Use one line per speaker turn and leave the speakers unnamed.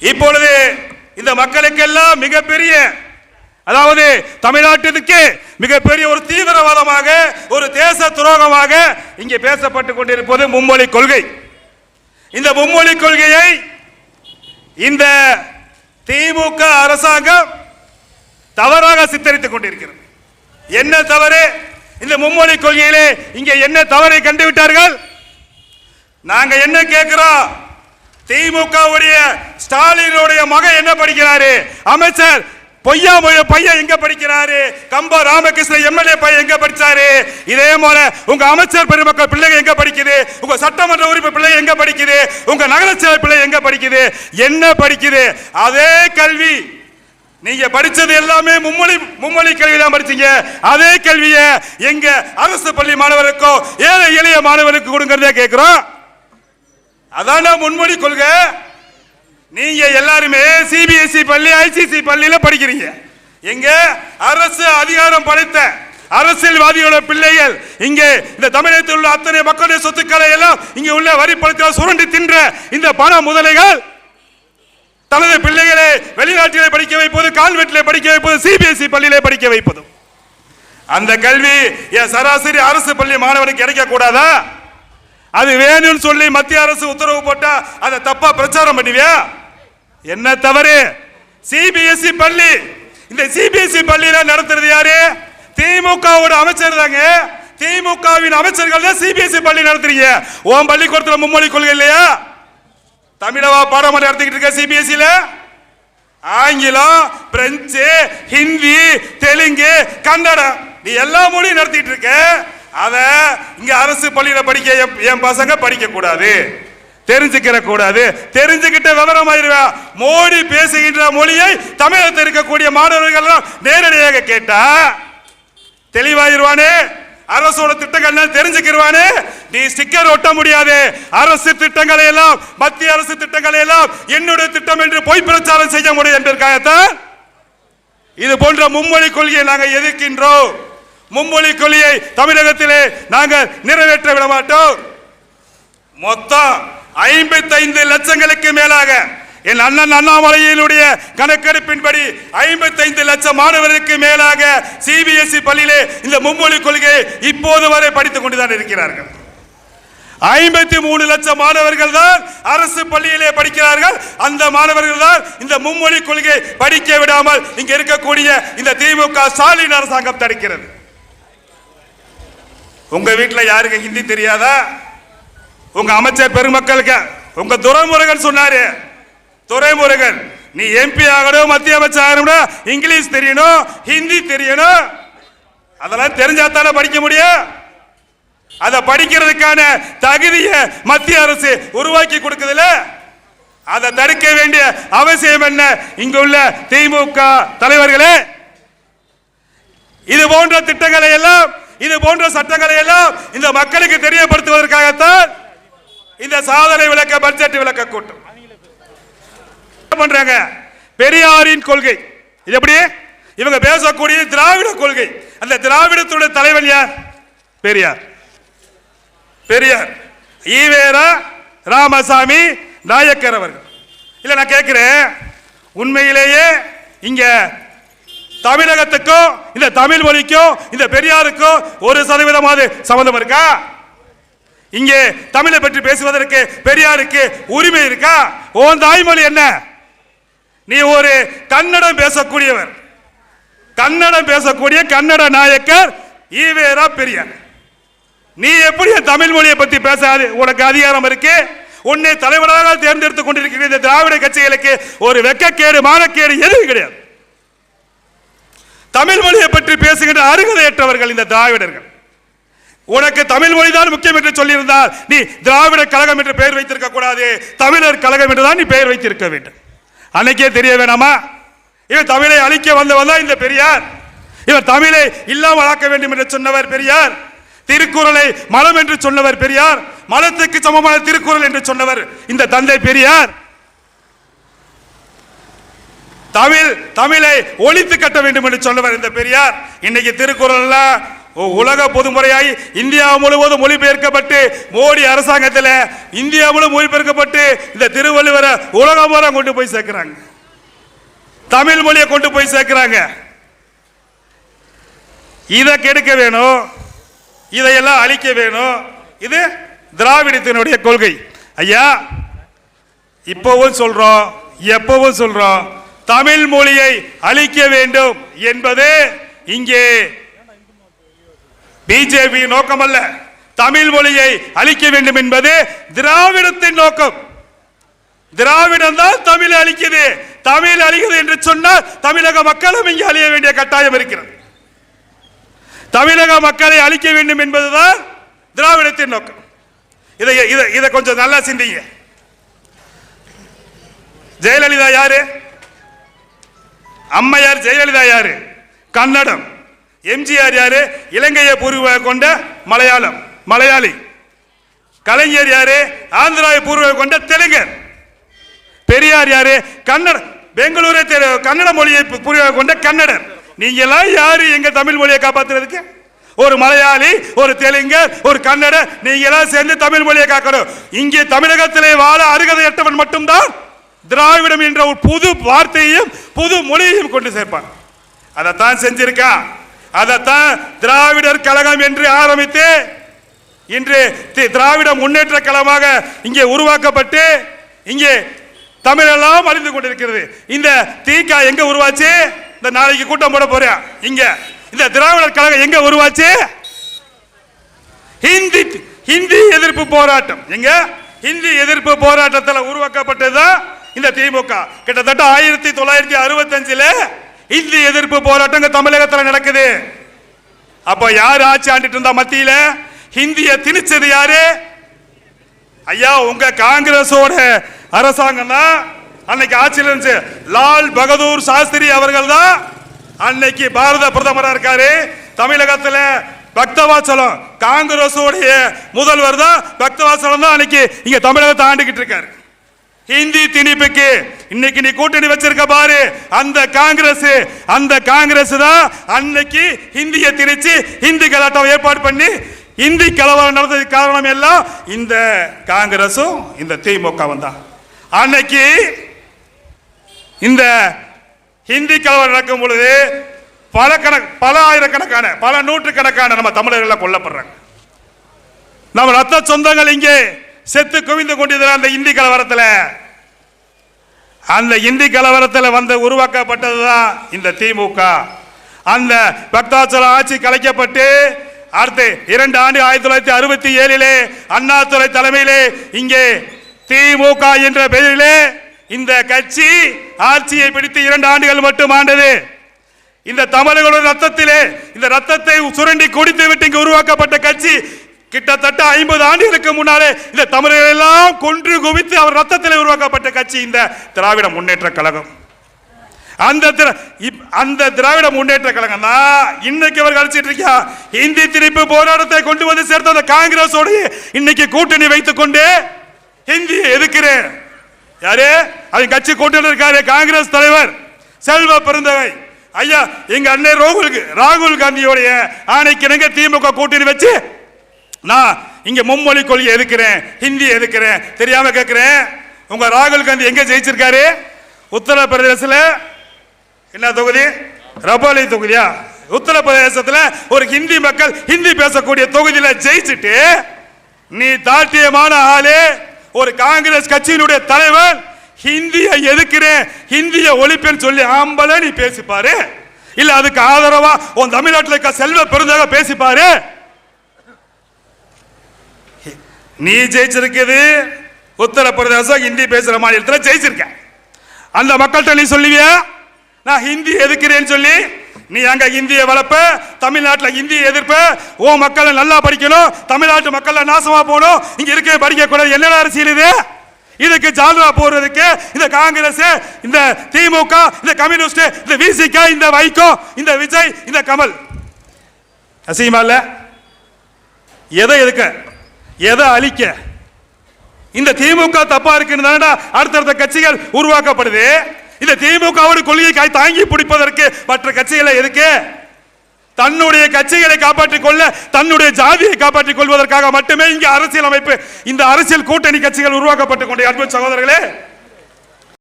இப்பொழுது இந்த மக்களுக்கெல்லாம் மிகப்பெரிய அதாவது தமிழ்நாட்டிற்கு மிகப்பெரிய ஒரு தீவிரவாதமாக ஒரு தேச துரோகமாக இங்கே பேசப்பட்டு கொண்டிருப்பது மும்மொழி கொள்கை. இந்த மும்மொழி கொள்கையை இந்த திமுக அரசாங்கம் தவறாக சித்தரித்துக் கொண்டிருக்கிறது. என்ன தவறு? இந்த மும்மொழி கொள்கையிலே இங்கே என்ன தவறை கண்டுவிட்டார்கள்? நாங்க என்ன கேட்கிறோம்? திமுகவுடைய ஸ்டாலினுடைய மகன் என்ன படிக்கிறாரு? அமைச்சர் பொய்யா மொழி பையன் எங்க படிக்கிறாரு? கம்பா ராமகிருஷ்ணன் எம்எல்ஏ பையன் எங்க படிச்சாரு? இதே போல உங்க அமைச்சர் பெருமக்கள் பிள்ளைங்க எங்க படிக்குது? உங்க சட்டமன்ற உறுப்பு பிள்ளை எங்க படிக்குது? உங்க நகரச்சபை பிள்ளை எங்க படிக்குது? என்ன படிக்குது? அதே கல்வி. நீங்க படிச்சது எல்லாமே மும்மொழி மும்மொழி கல்வி தான் படிச்சீங்க. அதே கல்வியை எங்க அரசு பள்ளி மாணவருக்கோ ஏழை எளிய மாணவருக்கு கொடுங்கறதே கேட்கிறோம் அதான் முன்மொழி கொள்கை. நீங்க எல்லாருமே சிபிஎஸ்இ பள்ளி ஐசிசி பள்ளியில படிக்கிறீங்க. எங்க அரசு அதிகாரம் படைத்த அரசியல்வாதியோட பிள்ளைகள் இங்கே இந்த தமிழகத்தில் உள்ள அத்தனை மக்களுடைய சொத்துக்களை எல்லாம் இங்கே உள்ள வரி பணத்தால் சுரண்டி தின்ற இந்த பண முதலைகள் தனது பிள்ளைகளை வெளிநாட்டிலே படிக்க வைப்பது கால்வெட்டிலே படிக்க வைப்பது சிபிஎஸ்இ பள்ளியிலே படிக்க வைப்பதும். அந்த கல்வி என் சராசரி அரசு பள்ளி மாணவனுக்கு கிடைக்க கூடாதா? அது வேணும்னு சொல்லி மத்திய அரசு உத்தரவு போட்டா அதை தப்பா பிரச்சாரம் பண்ணுவியா? என்ன தவறு? சிபிஎஸ்இ பள்ளி. இந்த சிபிஎஸ்இ பள்ளியில நடத்துறது யாரு? திமுகவோட அமைச்சர் தாங்க. திமுகவின் அமைச்சர்கள் தான் சிபிஎஸ்இ பள்ளி நடத்துறீங்க. உன் பள்ளிக்கூடத்தில் மும்மொழி கொள்கை இல்லையா? தமிழவா பாடம் நடத்திக்கிட்டு இருக்க சிபிஎஸ்இல ஆங்கிலம் பிரெஞ்சு ஹிந்தி தெலுங்கு கன்னடம். நீ எல்லா மொழியும் நடத்திட்டு இருக்க. அத இங்க அரசு பள்ளியில படிக்க என்- என் பசங்க படிக்க கூடாது. தெரிஞ்சுக்கிற கூடாது. தெரிஞ்சுக்கிட்ட விவரமாயிருவா. மோடி பேசுகின்ற மொழியை தமிழகத்தில் இருக்கக்கூடிய மாணவர்கள் நேரடியாக கேட்டா தெளிவாயிருவானே. அரசோட திட்டங்கள் தெரிஞ்சுக்கிருவானே. நீ ஸ்டிக்கர் ஒட்ட முடியாது. அரசு திட்டங்களை எல்லாம் மத்திய அரசு திட்டங்களை எல்லாம் என்னுடைய திட்டம் என்று பொய் பிரச்சாரம் செய்ய முடியும் என்பதற்காகத்தான் இது போன்ற மும்மொழி கொள்கையை நாங்கள் எதிர்க்கின்றோம். மும்மொழி கொள்கையை தமிழகத்திலே நாங்கள் நிறைவேற்ற விட மாட்டோம் மொத்தம் ஐம்பத்தைந்து லட்சங்களுக்கு மேலாக என் அண்ணன் அண்ணாமலையினுடைய கணக்கெடுப்பின்படி ஐம்பத்தைந்து லட்சம் மாணவர்களுக்கு மேலாக சிபிஎஸ்இ பள்ளியிலே இந்த மும்மொழி கொள்கையை இப்போது வரை படித்துக் கொண்டுதான் இருக்கிறார்கள். ஐம்பத்தி மூணு லட்சம் மாணவர்கள் தான் அரசு பள்ளியிலே படிக்கிறார்கள். அந்த மாணவர்கள் தான் இந்த மும்மொழி கொள்கை படிக்க விடாமல் இங்க இருக்கக்கூடிய இந்த திமுக ஸ்டாலின் அரசாங்கம் தடுக்கிறது. உங்க வீட்டில் யாருக்கு ஹிந்தி தெரியாதா? உங்க அமைச்சர் பெருமக்களுக்கு உங்க துறைமுருகன் சொன்னாரு. துறைமுருகன் நீ எம்பி ஆகணும் மத்திய அமைச்சர் ஆகணும்னா இங்கிலீஷ் தெரியணும் ஹிந்தி தெரியணும். அதெல்லாம் தெரிஞ்சா தானே படிக்க முடியும்? அதை படிக்கிறதுக்கான தகுதியை மத்திய அரசு உருவாக்கி கொடுக்குதுல அதை தடுக்க வேண்டிய அவசியம் என்ன? இங்க உள்ள திமுக தலைவர்களே இது போன்ற திட்டங்களை எல்லாம் இது போன்ற சட்டங்களை எல்லாம் இந்த மக்களுக்கு தெரியப்படுத்துவதற்காகத்தான் இந்த சாதனை விளக்க பட்ஜெட் விளக்க கூட்டம். என்ன பண்றாங்க? பெரியாரின் கொள்கை. இது எப்படி? இவங்க பேசக்கூடிய திராவிட கொள்கை. அந்த திராவிடத்துடைய தலைவன் யார்? பெரியார். பெரியார். ஈவேரா ராமசாமி நாயக்கர் அவர்கள். இல்ல நான் கேட்கிறேன். உண்மையிலேயே இங்க தமிழகத்துக்கும் இந்த தமிழ் மொழிக்கும் இந்த பெரியாருக்கும் ஒரு சதவீதமாவது சம்மந்தம் இருக்கா? இங்கே தமிழை பற்றி பேசுவதற்கு பெரியாருக்கு உரிமை இருக்கா? உன் தாய்மொழி என்ன? நீ ஒரு கன்னடம் பேசக்கூடியவர். கன்னடம் பேசக்கூடிய கன்னட நாயக்கர் ஈவேரா பெரியார். நீ எப்படி தமிழ் மொழியை பத்தி பேச உனக்கு அதிகாரம் இருக்கு? உன்னை தலைவராக தேர்ந்தெடுத்துக் கொண்டிருக்கிற இந்த திராவிட கட்சிகளுக்கு ஒரு வெக்கக்கேடு மானக்கேடு எதுவும் கிடையாது. தமிழ் மொழியை பற்றி பேசுகின்ற அருகதையற்றவர்கள் இந்த திராவிடர்கள். உனக்கு தமிழ் மொழிதான் முக்கியம் என்று சொல்லியிருந்தால் நீ திராவிட கழகம் என்று பெயர் வைத்திருக்க கூடாது. தமிழர் கழகம் என்று தான் நீ பெயர் வைத்திருக்க வேண்டும். அன்னைக்கே தெரிய வேணாமா? இவன் தமிழை அழிக்க வந்தவன் தான் இந்த பெரியார். இவர் தமிழை இல்லாமல் ஆக்க வேண்டும் என்று சொன்னவர் பெரியார். திருக்குறளை மலம் என்று சொன்னவர் பெரியார். மலத்துக்கு சமமான திருக்குறள் என்று சொன்னவர் இந்த தந்தை பெரியார். தமிழ் தமிழை ஒழித்து கட்ட வேண்டும் என்று சொன்னவர் இந்த பெரியார். இன்னைக்கு திருக்குறள்ல உலக பொதுமுறையாய் இந்தியா முழுவதும் மொழிபெயர்க்கப்பட்டு மோடி அரசாங்கத்தில் இந்தியா முழு மொழிபெயர்க்கப்பட்டு இந்த திருவள்ளுவரை உலகம் பூரா கொண்டு போய் சேர்க்கிறாங்க. தமிழ் மொழியை கொண்டு போய் சேர்க்கிறாங்க. இதை கெடுக்க வேணும். இதையெல்லாம் அழிக்க வேணும். இது திராவிடத்தினுடைய கொள்கை. ஐயா இப்பவும் சொல்றோம் எப்பவும் சொல்றோம். தமிழ் மொழியை அழிக்க வேண்டும் என்பது இங்கே பிஜேபி நோக்கமல்ல. தமிழ் மொழியை அழிக்க வேண்டும் என்பது திராவிடத்தின் நோக்கம். திராவிடம் தான் தமிழ் அழிக்குது. தமிழ் அழிக்குது என்று சொன்னால் தமிழக மக்களும் இங்கே அழிய வேண்டிய கட்டாயம் இருக்கிறது. தமிழக மக்களை அழிக்க வேண்டும் என்பதுதான் திராவிடத்தின் நோக்கம். இதை இதை இதை கொஞ்சம் நல்லா சிந்திங்க. ஜெயலலிதா யாரு? அம்மையார் ஜெயலலிதா யாரு? கன்னடம். எம்ஜிஆர் யாரு? இலங்கையை பூர்வமாக கொண்ட மலையாளம் மலையாளி. கலைஞர் யாரு? ஆந்திராவை பூர்வமாக கொண்ட தெலுங்கர். பெரியார் யாரு? கன்னட பெங்களூரை தெரு- கன்னட மொழியை பூர்வமாக கொண்ட கன்னடர். நீங்க எல்லாம் யாரு எங்க தமிழ் மொழியை காப்பாத்துறதுக்கு? ஒரு மலையாளி ஒரு தெலுங்கர் ஒரு கன்னட நீங்க எல்லாம் சேர்ந்து தமிழ் மொழியை காக்கணும். இங்கே தமிழகத்திலே வாழ அருகதை எட்டவன் மட்டும்தான் திராவிடம் என்ற ஒரு புது வார்த்தையையும் புது மொழியையும் கொண்டு சேர்ப்பான் அதைத்தான் செஞ்சிருக்கான் அதைத்தான் திராவிடர் கழகம் என்று ஆரம்பித்து இன்று தி- திராவிட முன்னேற்ற கழகமாக இங்கே உருவாக்கப்பட்டு இங்கே தமிழெல்லாம் அழிந்து கொண்டிருக்கிறது. இந்த தீக்கா எங்க உருவாச்சு? இந்த நாளைக்கு கூட்டம் போட போறேன் இங்க. இந்த திராவிடர் கழகம் எங்க உருவாச்சு? ஹிந்தி ஹிந்தி எதிர்ப்பு போராட்டம். எங்க? ஹிந்தி எதிர்ப்பு போராட்டத்தில் உருவாக்கப்பட்டதுதான் இந்த திமுக. கிட்டத்தட்ட ஆயிரத்தி தொள்ளாயிரத்தி அறுபத்தஞ்சுல இந்தி எதிர்ப்பு போராட்டம் தமிழகத்தில் நடக்குது. அப்ப யார் ஆட்சி ஆண்டுட்டு இருந்தா மத்தியில? ஹிந்திய திணிச்சது யாரு? ஐயா உங்க காங்கிரஸோட அரசாங்கம் தான். அன்னைக்கு ஆட்சியில் இருந்துச்சு லால் பகதூர் சாஸ்திரி அவர்கள் தான். அன்னைக்கு பாரத பிரதமராக இருக்காரு. தமிழகத்தில் பக்தவாசலம் காங்கிரஸோடைய முதல்வர் தான் பக்தவாசலம் தான் அன்னைக்கு இங்க தமிழகத்தை ஆண்டுகிட்டு இருக்காரு. ஹிந்தி திணிப்புக்கு இன்னைக்கு நீ கூட்டணி வச்சிருக்க பாரு. அந்த காங்கிரஸ் அந்த காங்கிரஸ் தான் அன்னைக்கு ஹிந்தியை திணிச்சு ஹிந்தி கலாட்டம் ஏற்பாடு பண்ணி இந்தி கலவரம் நடந்ததுக்கு காரணம் எல்லாம் இந்த காங்கிரஸும் இந்த திமுகவும் தான். அன்னைக்கு இந்த ஹிந்தி கலவரம் நடக்கும் பொழுது பல கணக்கு பல ஆயிரக்கணக்கான பல நூற்றுக்கணக்கான நம்ம தமிழர்கள் கொல்லப்படுறாங்க. நம்ம ரத்த சொந்தங்கள் இங்கே. செத்து குவிந்து கொண்டிருந்த அந்த இந்தி கலவரத்தில் அந்த இந்தி கலவரத்தில் வந்து உருவாக்கப்பட்டதுதான் இந்த திமுக. அந்த பக்தாச்சல ஆட்சி கலைக்கப்பட்டு அடுத்து இரண்டு ஆண்டு ஆயிரத்தி தொள்ளாயிரத்தி அறுபத்தி ஏழிலே அண்ணாதுரை தலைமையிலே இங்கே திமுக என்ற பெயரிலே இந்த கட்சி ஆட்சியை பிடித்து இரண்டு ஆண்டுகள் மட்டும் ஆண்டது. இந்த தமிழர்களுடைய ரத்தத்திலே இந்த ரத்தத்தை சுரண்டி குடித்து விட்டு இங்கு உருவாக்கப்பட்ட கட்சி கிட்டத்தட்ட ஐம்பது ஆண்டுகளுக்கு முன்னாலே இந்த தமிழர்கள் எல்லாம் கொன்று குவித்து அவர் ரத்தத்தில் உருவாக்கப்பட்ட கட்சி இந்த திராவிட முன்னேற்ற கழகம். அந்த திர- இப்- அந்த திராவிட முன்னேற்ற கழகம் தான் இன்னைக்கு அவர் அழைச்சிட்டு இருக்கியா? இந்தி திணிப்பு போராட்டத்தை கொண்டு வந்து சேர்த்த அந்த காங்கிரஸோட இன்னைக்கு கூட்டணி வைத்துக் கொண்டு ஹிந்தியை எதுக்கிறேன் யாரு? அவன் கட்சி கூட்டணி இருக்காரு காங்கிரஸ் தலைவர் செல்வ பிறந்தவை ஐயா எங்க அண்ணன் ராகுல் ராகுல் காந்தியோடைய ஆணைக்கிணங்க திமுக கூட்டணி வச்சு நான் இங்கே மும்மொழி கொள்கை எதுக்கிறேன்? ஹிந்தி எதுக்கிறேன்? தெரியாமல் கேட்குறேன் உங்கள் ராகுல் காந்தி எங்கே ஜெயிச்சிருக்காரு? உத்தரப்பிரதேசத்துல? என்ன தொகுதி? ரபோலி தொகுதியா? உத்தரப்பிரதேசத்தில் ஒரு ஹிந்தி மக்கள் ஹிந்தி பேசக்கூடிய தொகுதியில் ஜெயிச்சுட்டு நீ தாட்டியமான ஆளு ஒரு காங்கிரஸ் கட்சியினுடைய தலைவர் ஹிந்தியை எதுக்கிறேன்? ஹிந்தியை ஒழிப்பேன்னு சொல்லி ஆம்பளை நீ பேசிப்பாரு? இல்ல அதுக்கு ஆதரவா உன் தமிழ்நாட்டில் இருக்க செல்வ பெருந்தாக பேசிப்பாரு? நீ ஜெயிச்சிருக்குது உத்தரப்பிரதேசம் ஹிந்தி பேசுற மாநிலத்தில் ஜெயிச்சிருக்க. அந்த மக்கள்கிட்ட நீ சொல்லுவியா? நான் ஹிந்தி எதுக்கிறேன்னு சொல்லி நீ அங்க ஹிந்தியை வளர்ப்ப தமிழ்நாட்டில் ஹிந்தி எதிர்ப்ப ஓ மக்களை நல்லா படிக்கணும் தமிழ்நாட்டு மக்களை நாசமா போகணும் இங்க இருக்க படிக்க கூடாது என்னடா அரசியல் இது? இதுக்கு ஜால்ரா போடுறதுக்கு இந்த காங்கிரஸ் இந்த திமுக இந்த கம்யூனிஸ்ட் இந்த விசிக இந்த வைகோ இந்த விஜய் இந்த கமல். அசிங்கமா இல்ல? எதை எதுக்க? எதை அழிக்க? இந்த திமுக தப்பா இருக்குன்னு அடுத்தடுத்த கட்சிகள் உருவாக்கப்படுது. இந்த திமுகவோட கொள்கையை தாங்கி பிடிப்பதற்கு மற்ற கட்சிகளை எதுக்கு? தன்னுடைய கட்சிகளை காப்பாற்றிக் கொள்ள தன்னுடைய ஜாதியை காப்பாற்றிக் கொள்வதற்காக மட்டுமே இங்கே அரசியல் அமைப்பு இந்த அரசியல் கூட்டணி கட்சிகள் உருவாக்கப்பட்டுக் கொண்ட. அன்பு சகோதரர்களே